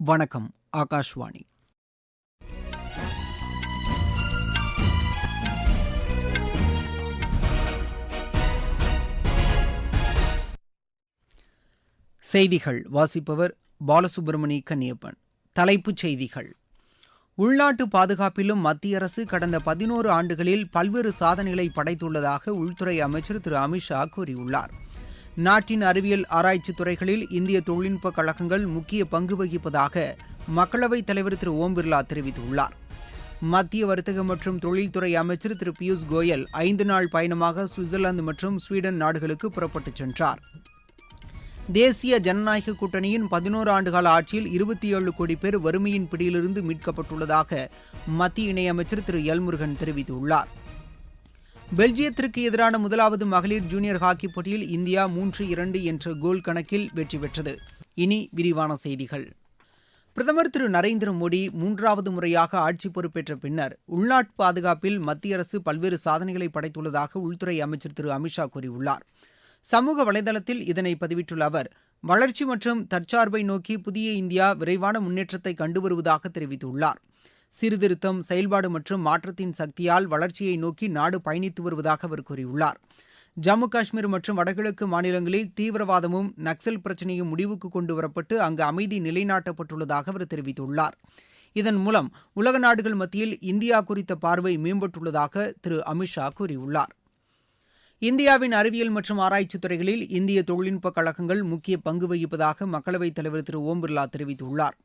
வணக்கம் ஆகாஷ்வாணி. செய்திகள் வாசிப்பவர் பாலசுப்ரமணி கன்னியப்பன். தலைப்புச் செய்திகள். உள்நாட்டு பாதுகாப்பிலும் மத்திய அரசு கடந்த பதினோரு ஆண்டுகளில் பல்வேறு சாதனைகளை படைத்துள்ளதாக உள்துறை அமைச்சர் திரு அமித்ஷா கூறியுள்ளார். நாட்டின் அறிவியல் ஆராய்ச்சி துறைகளில் இந்திய தொழில்நுட்ப கழகங்கள் முக்கிய பங்கு வகிப்பதாக மக்களவைத் தலைவர் திரு ஓம் பிர்லா தெரிவித்துள்ளார். மத்திய வர்த்தக மற்றும் தொழில்துறை அமைச்சர் திரு பியூஷ் கோயல் ஐந்து நாள் பயணமாக சுவிட்சர்லாந்து மற்றும் ஸ்வீடன் நாடுகளுக்கு புறப்பட்டுச் சென்றார். தேசிய ஜனநாயக கூட்டணியின் பதினோரு ஆண்டுகால ஆட்சியில் இருபத்தி ஏழு கோடி பேர் வறுமையின் பிடியிலிருந்து மீட்கப்பட்டுள்ளதாக மத்திய இணையமைச்சர் திரு எல்முருகன் தெரிவித்துள்ளார். பெல்ஜியத்திற்கு எதிரான முதலாவது மகளிர் ஜூனியர் ஹாக்கி போட்டியில் இந்தியா மூன்று இரண்டு என்ற கோல் கணக்கில் வெற்றி பெற்றது. இனி விரிவான செய்திகள். பிரதமர் திரு நரேந்திர மோடி மூன்றாவது முறையாக ஆட்சி பொறுப்பேற்ற பின்னர் உள்நாட்டு பாதுகாப்பில் மத்திய அரசு பல்வேறு சாதனைகளை படைத்துள்ளதாக உள்துறை அமைச்சர் திரு அமித்ஷா கூறியுள்ளார். சமூக வலைதளத்தில் இதனை பதிவிட்டுள்ள அவர் வளர்ச்சி மற்றும் தற்சார்பை நோக்கி புதிய இந்தியா விரைவான முன்னேற்றத்தை கண்டு வருவதாக தெரிவித்துள்ளார். சீர்திருத்தம் செயல்பாடு மற்றும் மாற்றத்தின் சக்தியால் வளர்ச்சியை நோக்கி நாடு பயணித்து வருவதாக அவர் கூறியுள்ளார். ஜம்மு காஷ்மீர் மற்றும் வடகிழக்கு மாநிலங்களில் தீவிரவாதமும் நக்சல் பிரச்சினையும் முடிவுக்கு கொண்டு வரப்பட்டு அங்கு அமைதி நிலைநாட்டப்பட்டுள்ளதாக அவர் தெரிவித்துள்ளார். இதன் மூலம் உலக நாடுகள் மத்தியில் இந்தியா குறித்த பார்வை மேம்பட்டுள்ளதாக திரு. அமித்ஷா கூறியுள்ளார். இந்தியாவின் அறிவியல் மற்றும் ஆராய்ச்சித் துறைகளில் இந்திய தொழில்நுட்ப கழகங்கள் முக்கிய பங்கு வகிப்பதாக மக்களவைத் தலைவர் திரு. ஓம் பிர்லா தெரிவித்துள்ளார்.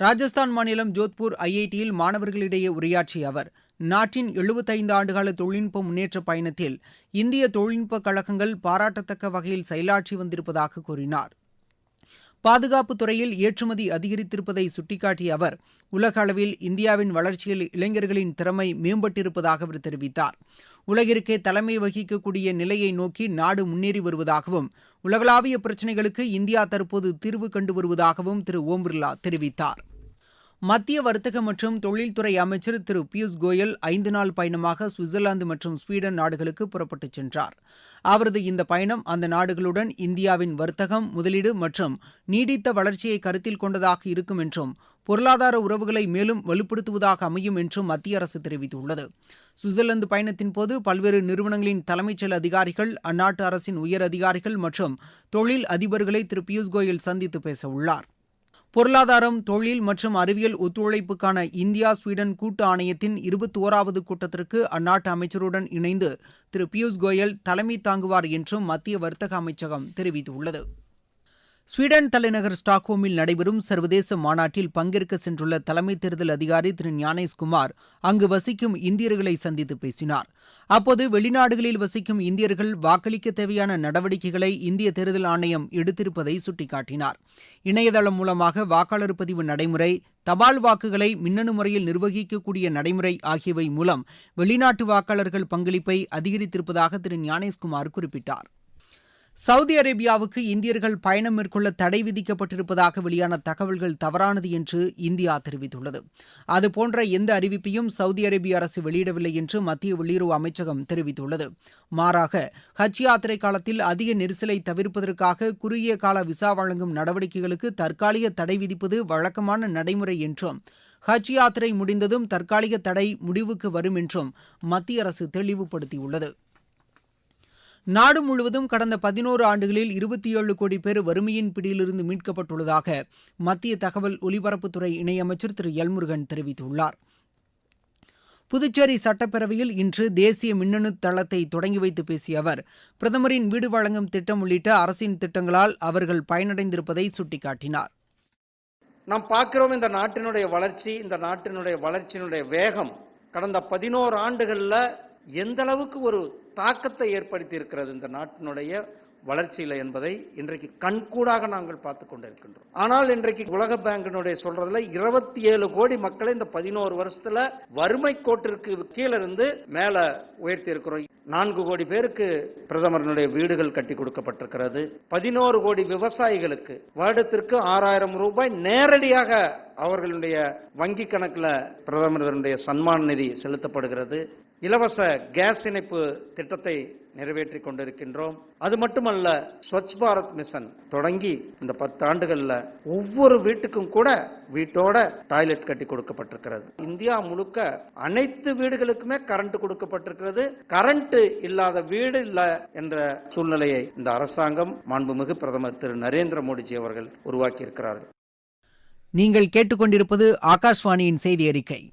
ராஜஸ்தான் மாநிலம் ஜோத்பூர் ஐஐடியில் மாணவர்களிடையே உரையாற்றிய அவர் நாட்டின் எழுபத்தைந்து ஆண்டுகால தொழில்நுட்ப முன்னேற்ற பயணத்தில் இந்திய தொழில்நுட்ப கழகங்கள் பாராட்டத்தக்க வகையில் செயலாற்றி வந்திருப்பதாக கூறினார். பாதுகாப்பு துறையில் ஏற்றுமதி அதிகரித்திருப்பதை சுட்டிக்காட்டிய அவர் உலக அளவில் இந்தியாவின் வளர்ச்சியில் இளைஞர்களின் திறமை மேம்பட்டிருப்பதாக அவர் தெரிவித்தார். உலகிற்கே தலைமை வகிக்கக்கூடிய நிலையை நோக்கி நாடு முன்னேறி வருவதாகவும் உலகளாவிய பிரச்சினைகளுக்கு இந்தியா தற்போது தீர்வு கண்டு வருவதாகவும் திரு ஓம் பிர்லா தெரிவித்தார். மத்திய வர்த்தக மற்றும் தொழில்துறை அமைச்சர் திரு பியூஷ் கோயல் ஐந்து நாள் பயணமாக சுவிட்சர்லாந்து மற்றும் ஸ்வீடன் நாடுகளுக்கு புறப்பட்டுச் சென்றார். அவரது இந்த பயணம் அந்த நாடுகளுடன் இந்தியாவின் வர்த்தகம் முதலீடு மற்றும் நீடித்த வளர்ச்சியை கருத்தில் கொண்டதாக இருக்கும் என்றும் பொருளாதார உறவுகளை மேலும் வலுப்படுத்துவதாக அமையும் என்றும் மத்திய அரசு தெரிவித்துள்ளது. சுவிட்சர்லாந்து பயணத்தின் போது பல்வேறு நிறுவனங்களின் தலைமைச் செயல் அதிகாரிகள் அந்நாட்டு அரசின் உயர் அதிகாரிகள் மற்றும் தொழில் அதிபர்களை திரு பியூஷ் கோயல் சந்தித்து பேச பொருளாதாரம் தொழில் மற்றும் அறிவியல் ஒத்துழைப்புக்கான இந்தியா ஸ்வீடன் கூட்டு ஆணையத்தின் இருபத்தோராவது கூட்டத்திற்கு அந்நாட்டு அமைச்சருடன் இணைந்து திரு பியூஷ் கோயல் தலைமை தாங்குவார் என்றும் மத்திய வர்த்தக அமைச்சகம் தெரிவித்துள்ளது. ஸ்வீடன் தலைநகர் ஸ்டாக்ஹோமில் நடைபெறும் சர்வதேச மாநாட்டில் பங்கேற்க சென்றுள்ள தலைமை தேர்தல் அதிகாரி திரு ஞானேஷ்குமார் அங்கு வசிக்கும் இந்தியர்களை சந்தித்து பேசினார். அப்போது வெளிநாடுகளில் வசிக்கும் இந்தியர்கள் வாக்களிக்க தேவையான நடவடிக்கைகளை இந்திய தேர்தல் ஆணையம் எடுத்திருப்பதை சுட்டிக்காட்டினார். இணையதளம் மூலமாக வாக்காளர் பதிவு நடைமுறை தபால் வாக்குகளை மின்னணு முறையில் நிர்வகிக்கக்கூடிய நடைமுறை ஆகியவை மூலம் வெளிநாட்டு வாக்காளர்கள் பங்களிப்பை அதிகரித்திருப்பதாக திரு ஞானேஷ்குமார் குறிப்பிட்டார். சவுதி அரேபியாவுக்கு இந்தியர்கள் பயணம் மேற்கொள்ள தடை விதிக்கப்பட்டிருப்பதாக வெளியான தகவல்கள் தவறானது என்று இந்தியா தெரிவித்துள்ளது. அதுபோன்ற எந்த அறிவிப்பையும் சவுதி அரேபிய அரசு வெளியிடவில்லை என்று மத்திய வெளியுறவு அமைச்சகம் தெரிவித்துள்ளது. மாறாக ஹஜ் யாத்திரை காலத்தில் அதிக நெரிசலை தவிர்ப்பதற்காக குறுகிய கால விசா வழங்கும் நடவடிக்கைகளுக்கு தற்காலிக தடை விதிப்பது வழக்கமான நடைமுறை என்றும் ஹஜ் யாத்திரை முடிந்ததும் தற்காலிக தடை முடிவுக்கு வரும் என்றும் மத்திய அரசு தெளிவுபடுத்தியுள்ளது. நாடு முழுவதும் கடந்த பதினோரு ஆண்டுகளில் இருபத்தி ஏழு கோடி பேர் வறுமையின் பிடியிலிருந்து மீட்கப்பட்டுள்ளதாக மத்திய தகவல் ஒலிபரப்புத்துறை இணையமைச்சர் திரு எல்முருகன் தெரிவித்துள்ளார். புதுச்சேரி சட்டப்பேரவையில் இன்று தேசிய மின்னணு தளத்தை தொடங்கி வைத்து பேசிய அவர் பிரதமரின் வீடு வழங்கும் திட்டம் உள்ளிட்ட அரசின் திட்டங்களால் அவர்கள் பயனடைந்திருப்பதை சுட்டிக்காட்டினார். நாம் பார்க்கிறோம் இந்த நாட்டினுடைய வளர்ச்சி இந்த நாட்டினுடைய வளர்ச்சியினுடைய வேகம் கடந்த பதினோரு ஆண்டுகளில் எந்த அளவுக்கு ஒரு தாக்கத்தை ஏற்படுத்தி இருக்கிறது இந்த நாட்டினுடைய வளர்ச்சியில் என்பதை இன்றைக்கு கண்கூடாக நாங்கள் பார்த்து கொண்டிருக்கின்றோம். ஆனால் இன்றைக்கு உலக பேங்கினுடைய சொல்றதுல இருபத்தி ஏழு கோடி மக்களை இந்த பதினோரு வருஷத்துல வறுமை கோட்டிற்கு கீழே இருந்து மேல உயர்த்தி இருக்கிறோம் நான்கு கோடி பேருக்கு பிரதமரனுடைய வீடுகள் கட்டி கொடுக்கப்பட்டிருக்கிறது. பதினோரு கோடி விவசாயிகளுக்கு வருடத்திற்கு ஆறாயிரம் ரூபாய் நேரடியாக அவர்களுடைய வங்கி கணக்கில் பிரதமருடைய சன்மான நிதி செலுத்தப்படுகிறது. இலவச கேஸ் இணைப்பு திட்டத்தை நிறைவேற்றி கொண்டிருக்கின்றோம். அது மட்டுமல்ல ஸ்வச் பாரத் மிஷன் தொடங்கி இந்த பத்து ஆண்டுகள்ல ஒவ்வொரு வீட்டுக்கும் கூட வீட்டோட டாய்லெட் கட்டி கொடுக்கப்பட்டிருக்கிறது. இந்தியா முழுக்க அனைத்து வீடுகளுக்குமே கரண்ட் கொடுக்கப்பட்டிருக்கிறது. கரண்ட் இல்லாத வீடு இல்ல என்ற சூழ்நிலையை இந்த அரசாங்கம் மாண்புமிகு பிரதமர் திரு நரேந்திர மோடிஜி அவர்கள் உருவாக்கியிருக்கிறார்கள். நீங்கள் கேட்டுக்கொண்டிருப்பது ஆகாஷ்வாணியின் செய்தி அறிக்கை.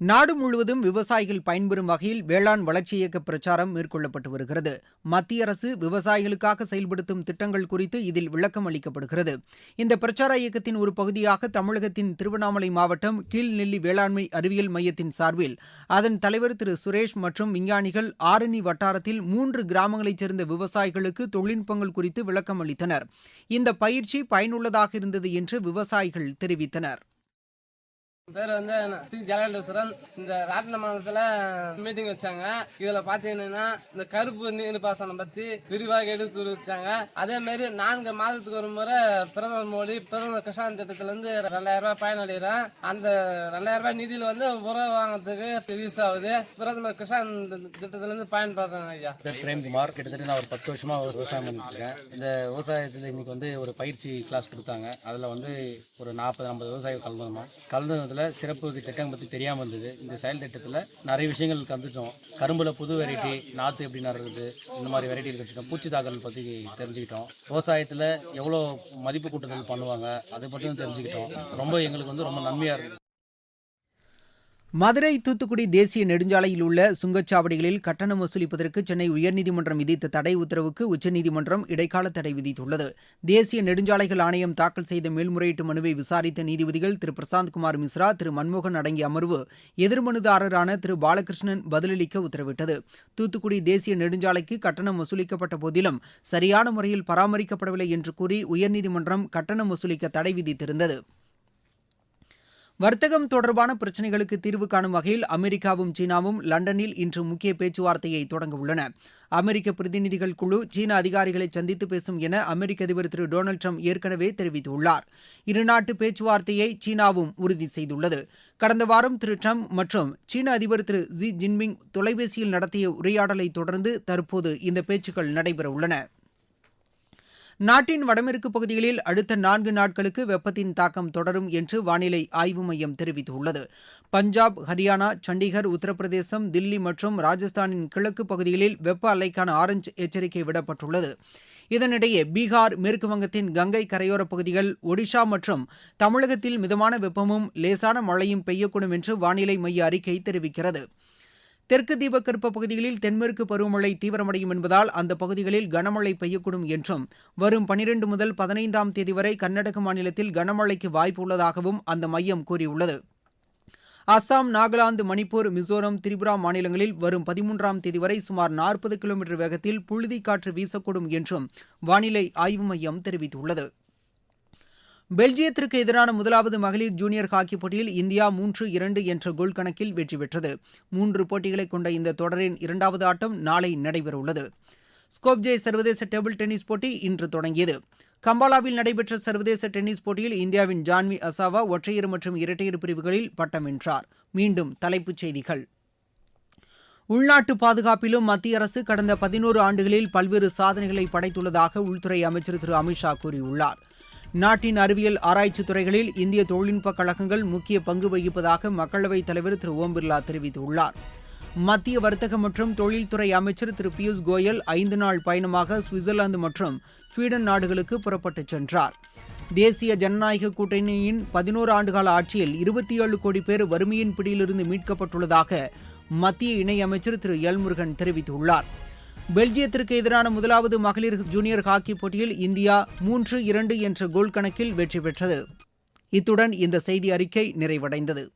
நாடு முழுவதும் விவசாயிகள் பயன்பெறும் வகையில் வேளாண் வளர்ச்சி இயக்க பிரச்சாரம் மேற்கொள்ளப்பட்டு வருகிறது. மத்திய அரசு விவசாயிகளுக்காக செயல்படுத்தும் திட்டங்கள் குறித்து இதில் விளக்கம் அளிக்கப்படுகிறது. இந்த பிரச்சார இயக்கத்தின் ஒரு பகுதியாக தமிழகத்தின் திருவண்ணாமலை மாவட்டம் கீழ்நெல்லி வேளாண்மை அறிவியல் மையத்தின் சார்பில் அதன் தலைவர் திரு சுரேஷ் மற்றும் விஞ்ஞானிகள் ஆரணி வட்டாரத்தில் மூன்று கிராமங்களைச் சேர்ந்த விவசாயிகளுக்கு தொழில்நுட்பங்கள் குறித்து விளக்கம் அளித்தனர். இந்த பயிற்சி பயனுள்ளதாக இருந்தது என்று விவசாயிகள் தெரிவித்தனர். பேர் வந்து ஸ்ரீ ஜலகண்டேஸ்வரன் இந்த ராட்டின மாநிலத்துல மீட்டிங் வச்சாங்க. இதுல பாத்தீங்கன்னா இந்த கருப்பு நீர் பாசனம் பத்தி விரிவாக எடுத்து வச்சாங்க அதே மாதிரி நான்கு மாதத்துக்கு ஒரு முறை பிரதமர் மோடி பிரதமர் கிஷான் திட்டத்துல இருந்து ரெண்டாயிரம் ரூபாய் பயனடைகிறேன் அந்த ரெண்டாயிரம் ரூபாய் நிதியில வந்து உரம் வாங்குறதுக்கு யூஸ் ஆகுது. பிரதமர் கிஷான் திட்டத்துல இருந்து பயன்படுறாங்க ஐயா. பிரேம்குமார். கிட்டத்தட்ட நான் ஒரு பத்து வருஷமா விவசாயம் பண்ணிட்டு இருக்கேன். இந்த விவசாயத்தில் இன்னைக்கு வந்து ஒரு பயிற்சி கிளாஸ் கொடுத்தாங்க. அதில் வந்து ஒரு நாற்பது ஐம்பது விவசாயிகள் கலந்துருந்தோம். திட்டத்தில் சிறப்பு திட்டம் பற்றி தெரியாமல் இருந்தது. இந்த செயல் திட்டத்தில் நிறைய விஷயங்கள் கந்துட்டோம் கரும்பில் புது வெரைட்டி நாற்று எப்படி நடுறது இந்த மாதிரி வெரைட்டிகள் கற்றுட்டோம் பூச்சி தாக்கல் பற்றி தெரிஞ்சுக்கிட்டோம். விவசாயத்தில் எவ்வளோ மதிப்பு கூட்டுதல் பண்ணுவாங்க அதை பற்றியும் தெரிஞ்சுக்கிட்டோம். ரொம்ப எங்களுக்கு வந்து ரொம்ப நன்மையாக இருக்குது மதுரை தூத்துக்குடி தேசிய நெடுஞ்சாலையில் உள்ள சுங்கச்சாவடிகளில் கட்டணம் வசூலிப்பதற்கு சென்னை உயர்நீதிமன்றம் விதித்த தடை உத்தரவுக்கு உச்சநீதிமன்றம் இடைக்கால தடை விதித்துள்ளது. தேசிய நெடுஞ்சாலைகள் ஆணையம் தாக்கல் செய்த மேல்முறையீட்டு மனுவை விசாரித்த நீதிபதிகள் திரு. பிரசாந்த் குமார் மிஸ்ரா திரு. மன்மோகன் அடங்கிய அமர்வு எதிர்மனுதாரரான திரு. பாலகிருஷ்ணன் பதிலளிக்க உத்தரவிட்டது. தூத்துக்குடி தேசிய நெடுஞ்சாலைக்கு கட்டணம் வசூலிக்கப்பட்ட போதிலும் சரியான முறையில் பராமரிக்கப்படவில்லை என்று கூறி உயர்நீதிமன்றம் கட்டணம் வசூலிக்க தடை விதித்திருந்தது. வர்த்தகம் தொடர்பான பிரச்சினைகளுக்கு தீர்வு காணும் வகையில் அமெரிக்காவும் சீனாவும் லண்டனில் இன்று முக்கிய பேச்சுவார்த்தையை தொடங்க உள்ளன. அமெரிக்க பிரதிநிதிகள் குழு சீன அதிகாரிகளை சந்தித்து பேசும் என அமெரிக்க அதிபர் திரு டொனால்டு ட்ரம்ப் ஏற்கனவே தெரிவித்துள்ளார். இருநாட்டு பேச்சுவார்த்தையை சீனாவும் உறுதி செய்துள்ளது. கடந்த வாரம் திரு ட்ரம்ப் மற்றும் சீன அதிபர் திரு ஜி ஜின்பிங் தொலைபேசியில் நடத்திய உரையாடலை தொடர்ந்து தற்போது இந்த பேச்சுக்கள் நடைபெறவுள்ளன நாட்டின் வடமேற்கு பகுதிகளில் அடுத்த நான்கு நாட்களுக்கு வெப்பத்தின் தாக்கம் தொடரும் என்று வானிலை ஆய்வு மையம் தெரிவித்துள்ளது. பஞ்சாப் ஹரியானா சண்டிகர் உத்தரப்பிரதேசம் தில்லி மற்றும் ராஜஸ்தானின் கிழக்கு பகுதிகளில் வெப்ப அலைக்கான ஆரஞ்சு எச்சரிக்கை விடப்பட்டுள்ளது. இதனிடையே பீகார் மேற்கு வங்கத்தின் கங்கை கரையோர பகுதிகள் ஒடிஷா மற்றும் தமிழகத்தில் மிதமான வெப்பமும் லேசான மழையும் பெய்யக்கூடும் என்று வானிலை மைய அறிக்கை தெரிவிக்கிறது. தெற்கு தீபகற்ப பகுதிகளில் தென்மேற்கு பருவமழை தீவிரமடையும் என்பதால் அந்த பகுதிகளில் கனமழை பெய்யக்கூடும் என்றும் வரும் பனிரெண்டு முதல் பதினைந்தாம் தேதி வரை கர்நாடக மாநிலத்தில் கனமழைக்கு வாய்ப்பு உள்ளதாகவும் அந்த மையம் கூறியுள்ளது. அஸ்ஸாம் நாகாலாந்து மணிப்பூர் மிசோரம் திரிபுரா மாநிலங்களில் வரும் பதிமூன்றாம் தேதி வரை சுமார் நாற்பது கிலோமீட்டர் வேகத்தில் புழுதி காற்று வீசக்கூடும் என்றும் வானிலை ஆய்வு மையம் தெரிவித்துள்ளது. பெல்ஜியத்திற்கு எதிரான முதலாவது மகளிர் ஜூனியர் ஹாக்கி போட்டியில் இந்தியா மூன்று இரண்டு என்ற கோல் கணக்கில் வெற்றி பெற்றது. மூன்று போட்டிகளை கொண்ட இந்த தொடரின் இரண்டாவது ஆட்டம் நாளை நடைபெறவுள்ளது. ஸ்கோப்ஜே சர்வதேச டேபிள் டென்னிஸ் போட்டி இன்று தொடங்கியது. கம்பாலாவில் நடைபெற்ற சர்வதேச டென்னிஸ் போட்டியில் இந்தியாவின் ஜான்வி அசாவா ஒற்றையர் மற்றும் இரட்டையர் பிரிவுகளில் பட்டம் வென்றார். மீண்டும் தலைப்புச் செய்திகள். உள்நாட்டு பாதுகாப்பிலும் மத்திய அரசு கடந்த பதினோரு ஆண்டுகளில் பல்வேறு சாதனைகளை படைத்துள்ளதாக உள்துறை அமைச்சர் திரு அமித்ஷா கூறியுள்ளார். நாட்டின் அறிவியல் ஆராய்ச்சி துறைகளில் இந்திய தொழில்நுட்ப கழகங்கள் முக்கிய பங்கு வகிப்பதாக மக்களவைத் தலைவர் திரு ஓம் பிர்லா தெரிவித்துள்ளார். மத்திய வர்த்தக மற்றும் தொழில்துறை அமைச்சர் திரு பியூஷ் கோயல் ஐந்து நாள் பயணமாக சுவிட்சர்லாந்து மற்றும் ஸ்வீடன் நாடுகளுக்கு புறப்பட்டுச் சென்றார். தேசிய ஜனநாயக கூட்டணியின் பதினோரு ஆண்டுகால ஆட்சியில் இருபத்தி ஏழு கோடி பேர் வறுமையின் பிடியிலிருந்து மீட்கப்பட்டுள்ளதாக மத்திய இணையமைச்சர் திரு எல் முருகன் தெரிவித்துள்ளார். பெல்ஜியத்திற்கு எதிரான முதலாவது மகளிர் ஜூனியர் ஹாக்கி போட்டியில் இந்தியா மூன்று இரண்டு என்ற கோல் கணக்கில் வெற்றி பெற்றது. இத்துடன் இந்த செய்தி அறிக்கை நிறைவடைந்தது.